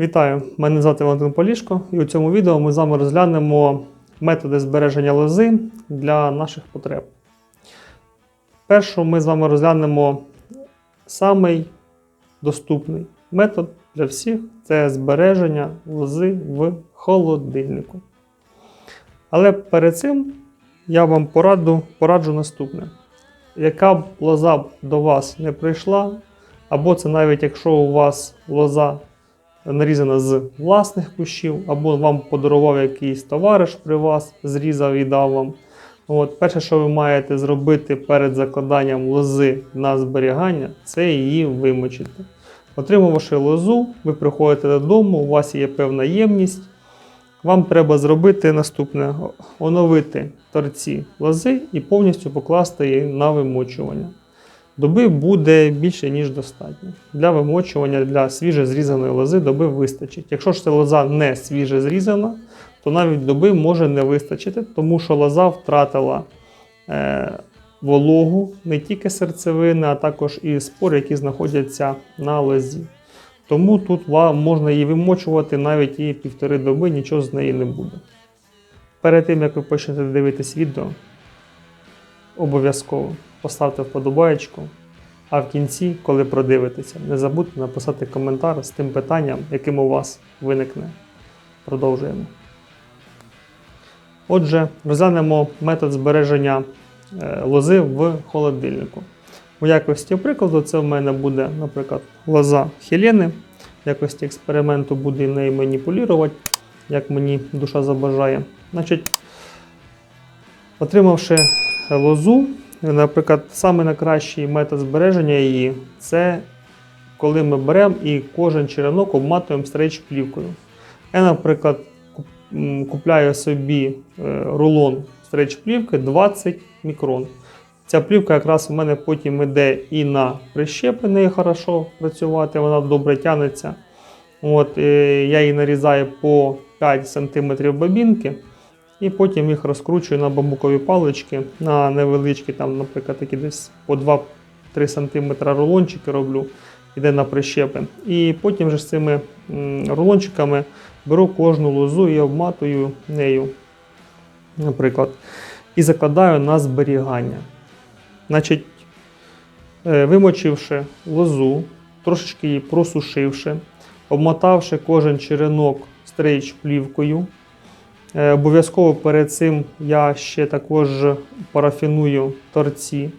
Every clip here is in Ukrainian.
Вітаю! Мене звати Валентин Полішко, і у цьому відео ми з вами розглянемо методи збереження лози для наших потреб. Першу ми з вами розглянемо самий доступний метод для всіх це збереження лози в холодильнику. Але перед цим я вам пораду, пораджу наступне. Яка б лоза до вас не прийшла, або це навіть якщо у вас лоза нарізана з власних кущів, або вам подарував якийсь товариш при вас, зрізав і дав вам. От, перше, що ви маєте зробити перед закладанням лози на зберігання, це її вимочити. Отримавши лозу, ви приходите додому, у вас є певна ємність. Вам треба зробити наступне: оновити торці лози і повністю покласти її на вимочування. Доби буде більше, ніж достатньо. Для вимочування для свіже зрізаної лози доби вистачить. Якщо ж ця лоза не свіже зрізана, то навіть доби може не вистачити, тому що лоза втратила е, вологу, не тільки серцевини, а також і спори, які знаходяться на лозі. Тому тут можна її вимочувати навіть і півтори доби, нічого з неї не буде. Перед тим, як ви почнете дивитись відео, обов'язково поставте вподобаєчку. А в кінці, коли продивитеся, не забудьте написати коментар з тим питанням, яким у вас виникне. Продовжуємо. Отже, розглянемо метод збереження е, лози в холодильнику. У якості прикладу, це в мене буде, наприклад, лоза Хелени. В якості експерименту буду нею маніпулювати, як мені душа забажає. Значить, отримавши лозу, наприклад, саме найкращий метод збереження її це коли ми беремо і кожен черенок обматуємо стрейч плівкою. Я, наприклад, купляю собі е, рулон стрейч плівки 20 мікрон. Ця плівка якраз у мене потім йде і на прищепи, нею хорошо працювати, вона добре тягнеться. От, е, я її нарізаю по 5 см бобінки. І потім їх розкручую на бамбукові палички, на невеличкі, там, наприклад, такі десь по 2-3 см рулончики роблю, іде на прищепи. І потім вже з цими рулончиками беру кожну лозу і обматую нею, наприклад, і закладаю на зберігання. Значить, е, вимочивши лозу, трошечки її просушивши, обмотавши кожен черенок стрейч плівкою. Е, Обов'язково перед цим я ще також парафіную торці.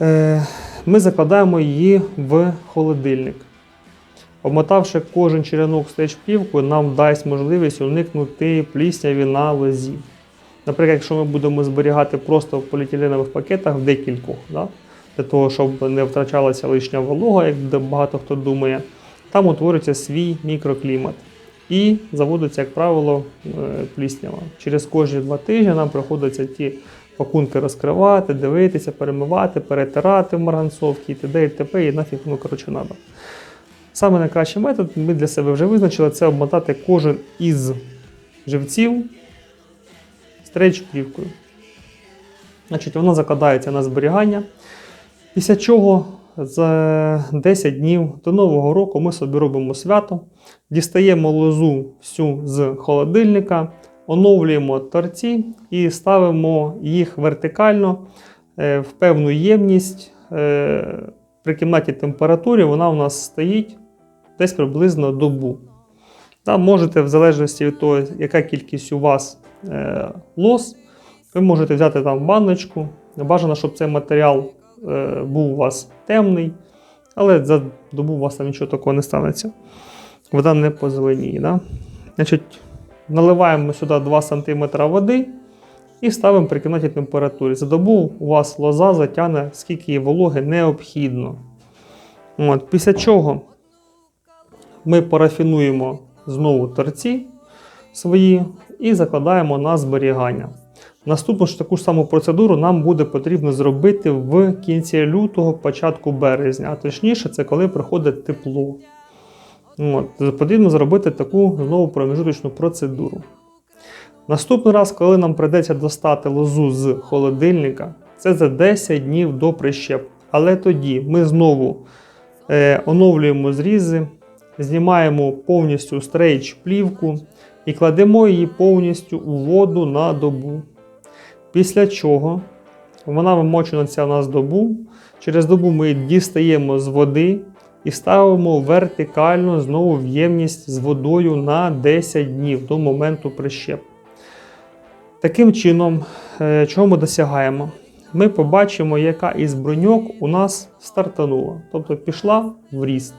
Е, Ми закладаємо її в холодильник. Обмотавши кожен черенок стрейч плівкою, нам дасть можливість уникнути плісняві на лозі. Наприклад, якщо ми будемо зберігати просто в поліетиленових пакетах в декількох, да? для того, щоб не втрачалася лишня волога, як багато хто думає, там утворюється свій мікроклімат. І заводиться, як правило, е, пліснява. Через кожні два тижні нам приходиться ті пакунки розкривати, дивитися, перемивати, перетирати в марганцовці і т.д. і т.п. і нафіг воно коротше надо. Саме найкращий метод ми для себе вже визначили це обмотати кожен із живців стрейч плівкою. Значить, воно закладається на зберігання. Після чого за 10 днів до Нового року ми собі робимо свято, дістаємо лозу всю з холодильника, оновлюємо торці і ставимо їх вертикально е, в певну ємність. Е, При кімнатній температурі вона у нас стоїть десь приблизно добу. Там можете, в залежності від того, яка кількість у вас е, лос, ви можете взяти там баночку. Бажано, щоб цей матеріал був у вас темний, але за добу у вас там нічого такого не станеться. Вода не позеленіє. Да? Значить, наливаємо сюди 2 см води і ставимо при кімнатній температурі. За добу у вас лоза затягне, скільки їй вологи необхідно. От, після чого ми парафінуємо знову торці свої і закладаємо на зберігання. Наступну ж таку ж саму процедуру нам буде потрібно зробити в кінці лютого, початку березня, а точніше, це коли приходить тепло. От, потрібно зробити таку знову проміжуточну процедуру. Наступний раз, коли нам прийдеться достати лозу з холодильника, це за 10 днів до прищеп. Але тоді ми знову е, оновлюємо зрізи, знімаємо повністю стрейч плівку і кладемо її повністю у воду на добу. Після чого вона вимочена ця у нас добу. Через добу ми дістаємо з води і ставимо вертикально знову в ємність з водою на 10 днів до моменту прищеп. Таким чином, е, чого ми досягаємо? Ми побачимо, яка із броньок у нас стартанула, тобто пішла в ріст.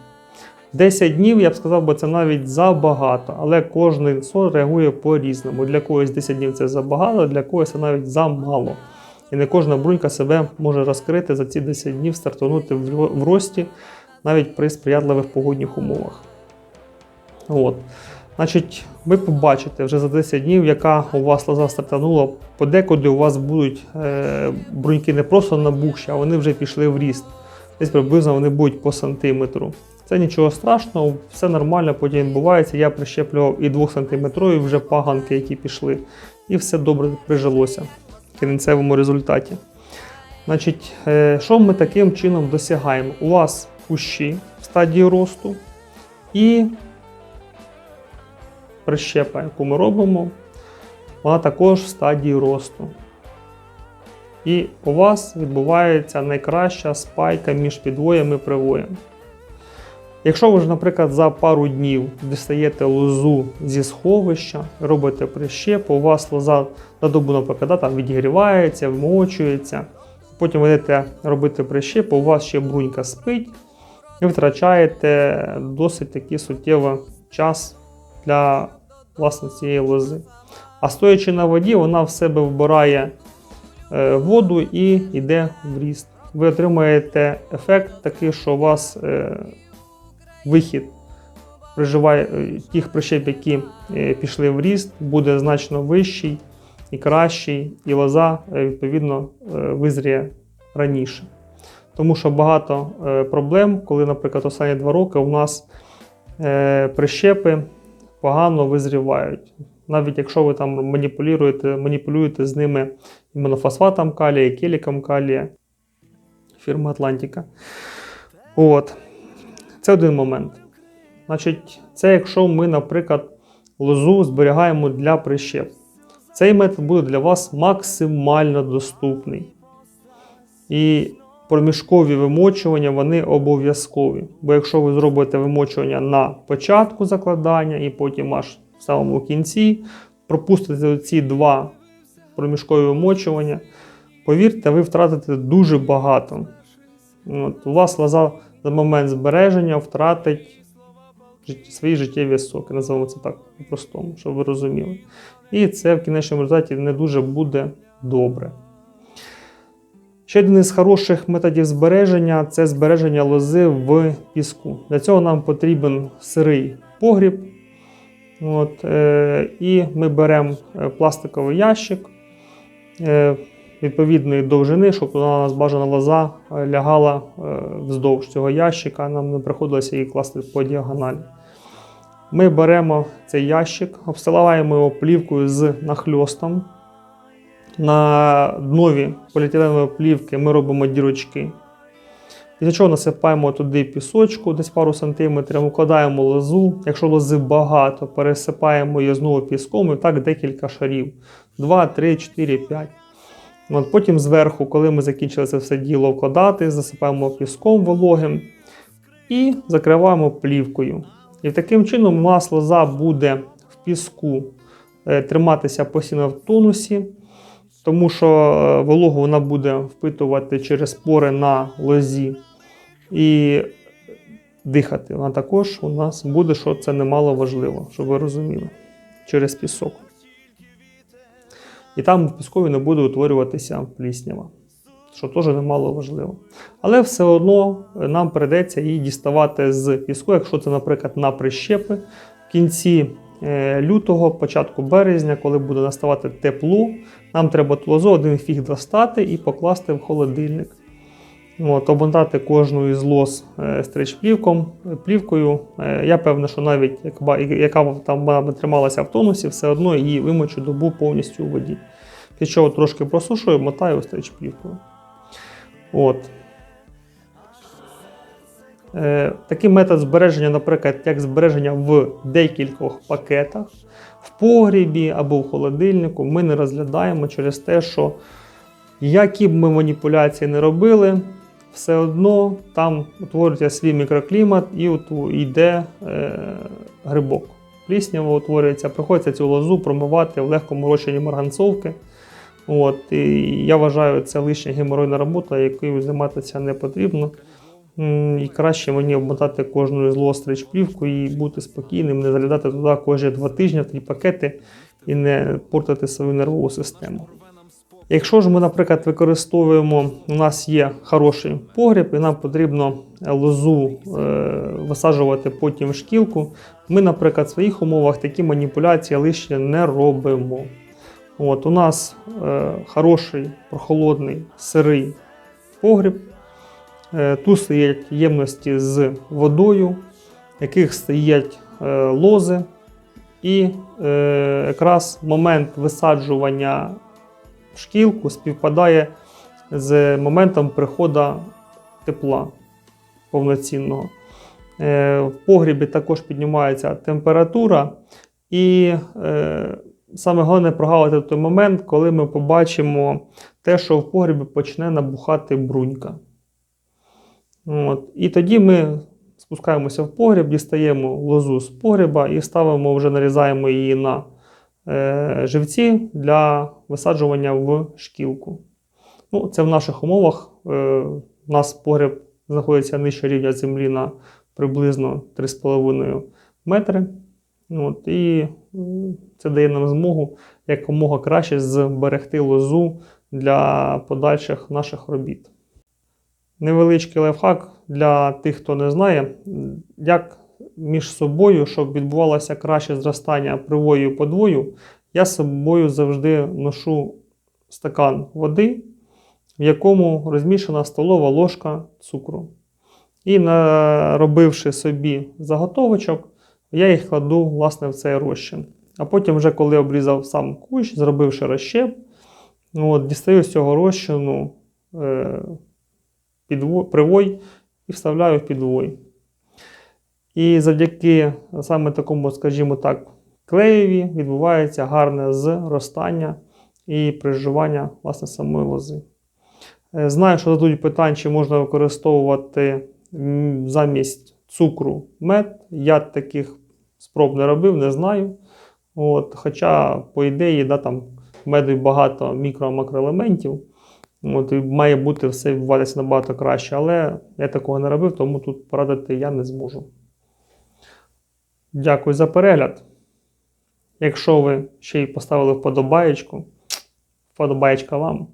10 днів, я б сказав, бо це навіть забагато, але кожен сон реагує по-різному. Для когось 10 днів це забагато, для когось це навіть замало. І не кожна брунька себе може розкрити за ці 10 днів, стартанути в рості навіть при сприятливих погодних умовах. От. Значить, ви побачите вже за 10 днів, яка у вас лоза стартанула. Подекуди у вас будуть е, бруньки не просто набухші, а вони вже пішли в ріст. Десь приблизно вони будуть по сантиметру. Це нічого страшного, все нормально, потім відбувається. Я прищеплював і 2 сантиметрові вже паганки, які пішли, і все добре прижилося в кінцевому результаті. Значить, е, що ми таким чином досягаємо? У вас кущі в стадії росту і прищепа, яку ми робимо, вона також в стадії росту. І у вас відбувається найкраща спайка між підвоєм і привоєм. Якщо ви ж, наприклад, за пару днів дістаєте лозу зі сховища, робите прищеп, у вас лоза на добу, наприклад, там відігрівається, вмочується, потім ви йдете робити прищеп, у вас ще брунька спить, і втрачаєте досить такий суттєвий час для власне цієї лози. А стоячи на воді, вона в себе вбирає воду і йде в ріст. Ви отримаєте ефект такий, що у вас е, вихід приживає, е, тих прищеп, які е, пішли в ріст, буде значно вищий і кращий, і лоза е, відповідно е, визріє раніше. Тому що багато е, проблем, коли, наприклад, останні два роки у нас е, прищепи погано визрівають. Навіть якщо ви там маніпулюєте, маніпулюєте з ними монофосфатом калія, келіком калія, фірма Атлантика. От. Це один момент. Значить, це якщо ми, наприклад, лозу зберігаємо для прищеп. Цей метод буде для вас максимально доступний. І проміжкові вимочування вони обов'язкові. Бо якщо ви зробите вимочування на початку закладання і потім аж в самому кінці, пропустите ці два проміжкові вимочування, повірте, ви втратите дуже багато. От, у вас лоза за момент збереження втратить свої життєві соки, називаємо це так по-простому, щоб ви розуміли. І це в кінечному результаті не дуже буде добре. Ще один із хороших методів збереження це збереження лози в піску. Для цього нам потрібен сирий погріб. От, е, і ми беремо е, пластиковий ящик е, відповідної довжини, щоб у нас бажана лоза е, лягала е, вздовж цього ящика, нам не приходилося її класти по діагоналі. Ми беремо цей ящик, обстилаємо його плівкою з нахльостом. На днові поліетиленової плівки ми робимо дірочки. Після чого насипаємо туди пісочку, десь пару сантиметрів, укладаємо лозу. Якщо лози багато, пересипаємо її знову піском і так декілька шарів. 2, 3, 4, 5. От потім зверху, коли ми закінчили це все діло вкладати, засипаємо піском вологим і закриваємо плівкою. І таким чином у нас лоза буде в піску е, триматися постійно в тонусі, тому що е, вологу вона буде впитувати через пори на лозі і дихати. Вона також у нас буде, що це немало важливо, щоб ви розуміли, через пісок. І там в піскові не буде утворюватися пліснява, що теж немало важливо. Але все одно нам прийдеться її діставати з піску, якщо це, наприклад, на прищепи в кінці е, лютого, початку березня, коли буде наставати тепло, нам треба ту лозу один фіг достати і покласти в холодильник. От, обмотати кожну із лоз е, стрич плівком, плівкою. Е, Я певний, що навіть яка, яка там трималася в тонусі, все одно її вимочу добу повністю у воді. Після чого трошки просушую, мотаю стрич плівкою. От. Е, Такий метод збереження, наприклад, як збереження в декількох пакетах, в погрібі або в холодильнику, ми не розглядаємо через те, що які б ми маніпуляції не робили, все одно там утворюється свій мікроклімат і йде е, грибок. Пліснява утворюється, приходиться цю лозу промивати в легкому розчині марганцовки. От, і я вважаю, це лишня геморойна робота, якою займатися не потрібно. І краще мені обмотати кожну злостріч плівку і бути спокійним, не залітати туди кожні два тижні в ті пакети і не портити свою нервову систему. Якщо ж ми, наприклад, використовуємо, у нас є хороший погріб, і нам потрібно лозу е, висаджувати потім в шкілку, ми, наприклад, в своїх умовах такі маніпуляції лише не робимо. От, у нас е, хороший, прохолодний, сирий погріб. Е, тут стоять ємності з водою, яких стоять лози. І якраз момент висаджування шкілку співпадає з моментом приходу тепла повноцінного. Е, в погрібі також піднімається температура, і е, саме головне прогавити той момент, коли ми побачимо те, що в погрібі почне набухати брунька. От. І тоді ми спускаємося в погріб, дістаємо лозу з погріба і ставимо, вже нарізаємо її на живці для висаджування в шкілку. Ну, це в наших умовах. Е, у нас погріб знаходиться нижче рівня землі на приблизно 3,5 метри. От, і це дає нам змогу якомога краще зберегти лозу для подальших наших робіт. Невеличкий лайфхак для тих, хто не знає, як між собою, щоб відбувалося краще зростання привою і подвою, я з собою завжди ношу стакан води, в якому розмішана столова ложка цукру. І наробивши собі заготовочок, я їх кладу власне в цей розчин. А потім, вже коли обрізав сам кущ, зробивши розщеп, ну, от, дістаю з цього розчину е, підво- привой і вставляю в підвой. І завдяки саме такому, скажімо так, клеєві відбувається гарне зростання і приживання власне самої лози. Е, Знаю, що зададуть питання, чи можна використовувати замість цукру мед. Я таких спроб не робив, не знаю. От, хоча, по ідеї, да, там меду багато мікро-макроелементів. От, і має бути все відбуватися набагато краще, але я такого не робив, тому тут порадити я не зможу. Дякую за перегляд. Якщо ви ще й поставили вподобаєчку, вподобаєчка вам.